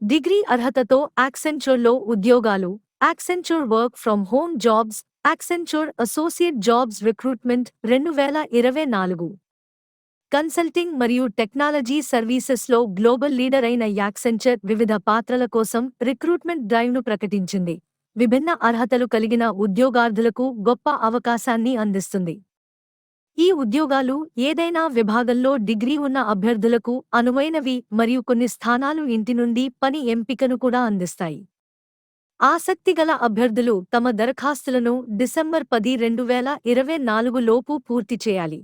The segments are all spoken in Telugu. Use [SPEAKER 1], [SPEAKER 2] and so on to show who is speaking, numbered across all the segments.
[SPEAKER 1] డిగ్రీ అర్హతతో యాక్సెంచర్లో ఉద్యోగాలు Accenture work from home jobs Accenture associate jobs recruitment రెండు వేల ఇరవై నాలుగు. కన్సల్టింగ్ మరియు టెక్నాలజీ సర్వీసెస్లో గ్లోబల్ లీడర్ అయిన యాక్సెంచర్ వివిధ పాత్రల కోసం రిక్రూట్మెంట్ డ్రైవ్ను ప్రకటించింది. విభిన్న అర్హతలు కలిగిన ఉద్యోగార్థులకు గొప్ప అవకాశాన్ని అందిస్తుంది. ఈ ఉద్యోగాలు ఏదైనా విభాగంలో డిగ్రీ ఉన్న అభ్యర్థులకు అనువైనవి మరియు కొన్ని స్థానాలు ఇంటి నుండి పని ఎంపికను కూడా అందిస్తాయి. ఆసక్తిగల అభ్యర్థులు తమ దరఖాస్తులను డిసెంబర్ పది రెండు వేల ఇరవై నాలుగు లోపు పూర్తి చేయాలి.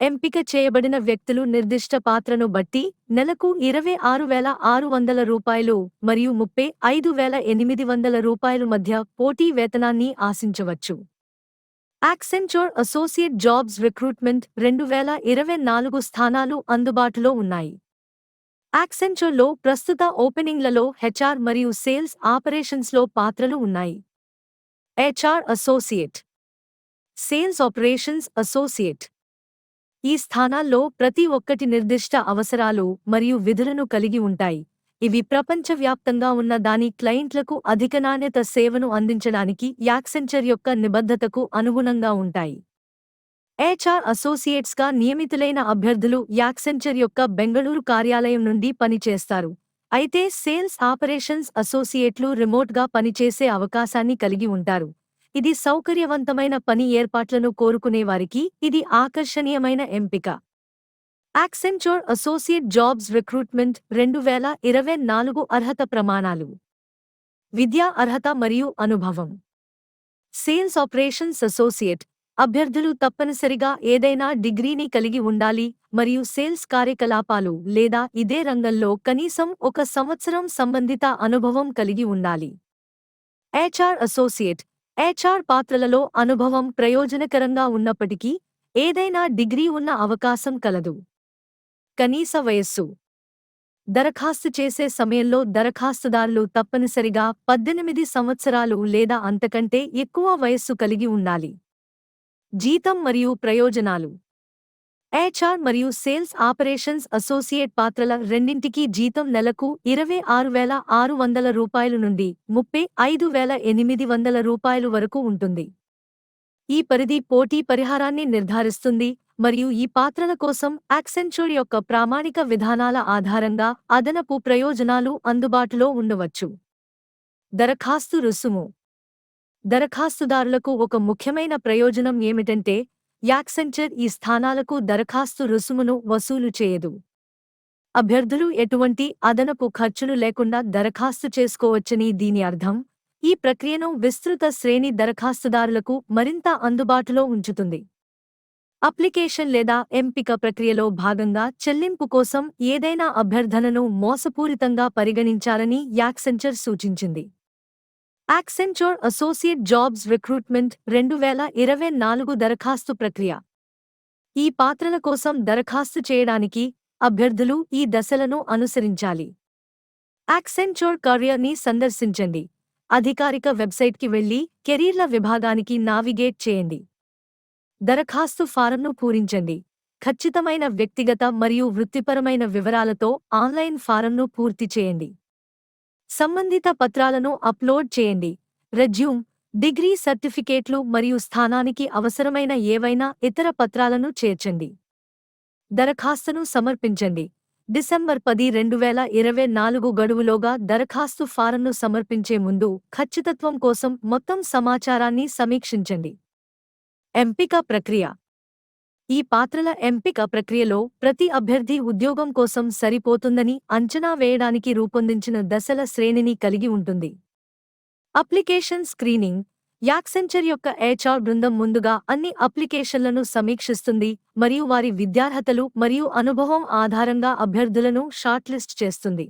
[SPEAKER 1] ఎంపిక చేయబడిన వ్యక్తులు నిర్దిష్ట పాత్రను బట్టి నెలకు ఇరవై ఆరు వేల ఆరు వందల రూపాయలు మరియు ముప్పై ఐదు వేల ఎనిమిది వందల రూపాయలు మధ్య పోటీ వేతనాన్ని ఆశించవచ్చు. యాక్సెంచోర్ అసోసియేట్ జాబ్స్ రిక్రూట్మెంట్ రెండు వేల ఇరవై నాలుగు స్థానాలు అందుబాటులో ఉన్నాయి. యాక్సెంచోర్లో ప్రస్తుత ఓపెనింగ్లలో హెచ్ఆర్ మరియు సేల్స్ ఆపరేషన్స్లో పాత్రలు ఉన్నాయి. HR associate sales operations associate ఈ స్థానాల్లో ప్రతి ఒక్కటి నిర్దిష్ట అవసరాలు మరియు విధులను కలిగి ఉంటాయి. ఇవి ప్రపంచవ్యాప్తంగా ఉన్న దాని క్లయింట్లకు అధిక నాణ్యత సేవను అందించడానికి యాక్సెంచర్ యొక్క నిబద్ధతకు అనుగుణంగా ఉంటాయి. హెచ్ఆర్ అసోసియేట్స్గా నియమితులైన అభ్యర్థులు యాక్సెంచర్ యొక్క బెంగళూరు కార్యాలయం నుండి పనిచేస్తారు. అయితే సేల్స్ ఆపరేషన్స్ అసోసియేట్లు రిమోట్గా పనిచేసే అవకాశాన్ని కలిగి ఉంటారు. ఇది సౌకర్యవంతమైన పని ఏర్పాట్లను కోరుకునేవారికి ఇది ఆకర్షణీయమైన ఎంపిక. యాక్సెంచోర్ అసోసియేట్ జాబ్స్ రిక్రూట్మెంట్ రెండు వేల ఇరవై నాలుగు అర్హత ప్రమాణాలు. విద్యా అర్హత మరియు అనుభవం. సేల్స్ ఆపరేషన్స్ అసోసియేట్ అభ్యర్థులు తప్పనిసరిగా ఏదైనా డిగ్రీని కలిగి ఉండాలి మరియు సేల్స్ కార్యకలాపాలు లేదా ఇదే రంగంలో కనీసం ఒక సంవత్సరం సంబంధిత అనుభవం కలిగి ఉండాలి. హెచ్ఆర్ అసోసియేట్ హెచ్ఆర్ పాత్రలలో అనుభవం ప్రయోజనకరంగా ఉన్నప్పటికీ ఏదైనా డిగ్రీ ఉన్న అవకాశం కలదు. కనీస వయస్సు. దరఖాస్తు చేసే సమయంలో దరఖాస్తుదారులు తప్పనిసరిగా పద్దెనిమిది సంవత్సరాలు లేదా అంతకంటే ఎక్కువ వయస్సు కలిగి ఉండాలి. జీతం మరియు ప్రయోజనాలు. హెచ్ఆర్ మరియు సేల్స్ ఆపరేషన్స్ అసోసియేట్ పాత్రల రెండింటికీ జీతం నెలకు ఇరవై ఆరు వేల ఆరు వందల రూపాయలు నుండి ముప్పై ఐదు వేల ఎనిమిది వందల రూపాయలు వరకు ఉంటుంది. ఈ పరిధి పోటీ పరిహారాన్ని నిర్ధారిస్తుంది. మరియు ఈ పాత్రల కోసం యాక్సెంచూర్ యొక్క ప్రామాణిక విధానాల ఆధారంగా అదనపు ప్రయోజనాలు అందుబాటులో ఉండవచ్చు. దరఖాస్తు రుసుము. దరఖాస్తుదారులకు ఒక ముఖ్యమైన ప్రయోజనం ఏమిటంటే యాక్సెంచర్ ఈ స్థానాలకు దరఖాస్తు రుసుమును వసూలు చేయదు. అభ్యర్థులు ఎటువంటి అదనపు ఖర్చులు లేకుండా దరఖాస్తు చేసుకోవచ్చని దీని అర్థం ఈ ప్రక్రియను విస్తృత శ్రేణి దరఖాస్తుదారులకు మరింత అందుబాటులో ఉంచుతుంది. అప్లికేషన్ లేదా ఎంపిక ప్రక్రియలో భాగంగా చెల్లింపు కోసం ఏదైనా అభ్యర్థనను మోసపూరితంగా పరిగణించాలని యాక్సెంచర్ సూచించింది. యాక్సెంచోర్ అసోసియేట్ జాబ్స్ రిక్రూట్మెంట్ రెండు వేల ఇరవై నాలుగు దరఖాస్తు ప్రక్రియ. ఈ పాత్రల కోసం దరఖాస్తు చేయడానికి అభ్యర్థులు ఈ దశలను అనుసరించాలి. యాక్సెంచోర్ కరియర్ని సందర్శించండి. అధికారిక వెబ్సైట్కి వెళ్ళి కెరీర్ల విభాగానికి నావిగేట్ చేయండి. దరఖాస్తు ఫారంను పూరించండి. ఖచ్చితమైన వ్యక్తిగత మరియు వృత్తిపరమైన వివరాలతో ఆన్లైన్ ఫారంను పూర్తి చేయండి. సంబంధిత పత్రాలను అప్లోడ్ చేయండి. రెజ్యూమ్ డిగ్రీ సర్టిఫికేట్లు మరియు స్థానానికి అవసరమైన ఏవైనా ఇతర పత్రాలను చేర్చండి. దరఖాస్తును సమర్పించండి. డిసెంబర్ పది రెండు వేల ఇరవై నాలుగు గడువులోగా దరఖాస్తు ఫారంను సమర్పించే ముందు ఖచ్చితత్వం కోసం మొత్తం సమాచారాన్ని సమీక్షించండి. ఎంపిక ప్రక్రియ. ఈ పాత్రల ఎంపిక ప్రక్రియలో ప్రతి అభ్యర్థి ఉద్యోగం కోసం సరిపోతుందని అంచనా వేయడానికి రూపొందించిన దశల శ్రేణిని కలిగి ఉంటుంది. Application screening. యాక్సెంచర్ యొక్క హెచ్ఆర్ బృందం ముందుగా అన్ని అప్లికేషన్లను సమీక్షిస్తుంది మరియు వారి విద్యార్హతలు మరియు అనుభవం ఆధారంగా అభ్యర్థులను షార్ట్లిస్ట్ చేస్తుంది.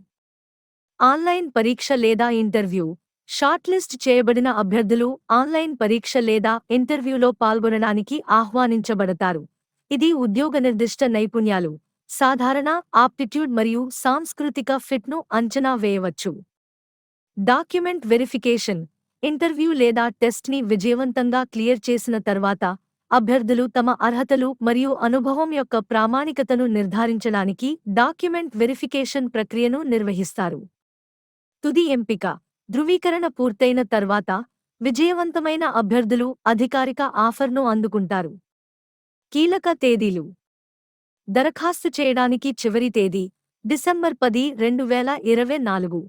[SPEAKER 1] ఆన్లైన్ పరీక్ష లేదా ఇంటర్వ్యూ. షార్ట్లిస్ట్ చేయబడిన అభ్యర్థులు ఆన్లైన్ పరీక్ష లేదా ఇంటర్వ్యూలో పాల్గొనడానికి ఆహ్వానించబడతారు. ఇది ఉద్యోగ నిర్దిష్ట నైపుణ్యాలు సాధారణ ఆప్టిట్యూడ్ మరియు సాంస్కృతిక ఫిట్ను అంచనా వేయవచ్చు. డాక్యుమెంట్ వెరిఫికేషన్ ఇంటర్వ్యూ లేదా టెస్ట్ని విజయవంతంగా క్లియర్ చేసిన తర్వాత అభ్యర్థులు తమ అర్హతలు మరియు అనుభవం యొక్క ప్రామాణికతను నిర్ధారించడానికి డాక్యుమెంట్ వెరిఫికేషన్ ప్రక్రియను నిర్వహిస్తారు. తుది ఎంపిక ధృవీకరణ పూర్తయిన తర్వాత విజయవంతమైన అభ్యర్థులు అధికారిక ఆఫర్ను అందుకుంటారు. కీలక తేదీలు. దరఖాస్తు చేయడానికి చివరి తేదీ డిసెంబర్ పది రెండు వేల ఇరవై నాలుగు.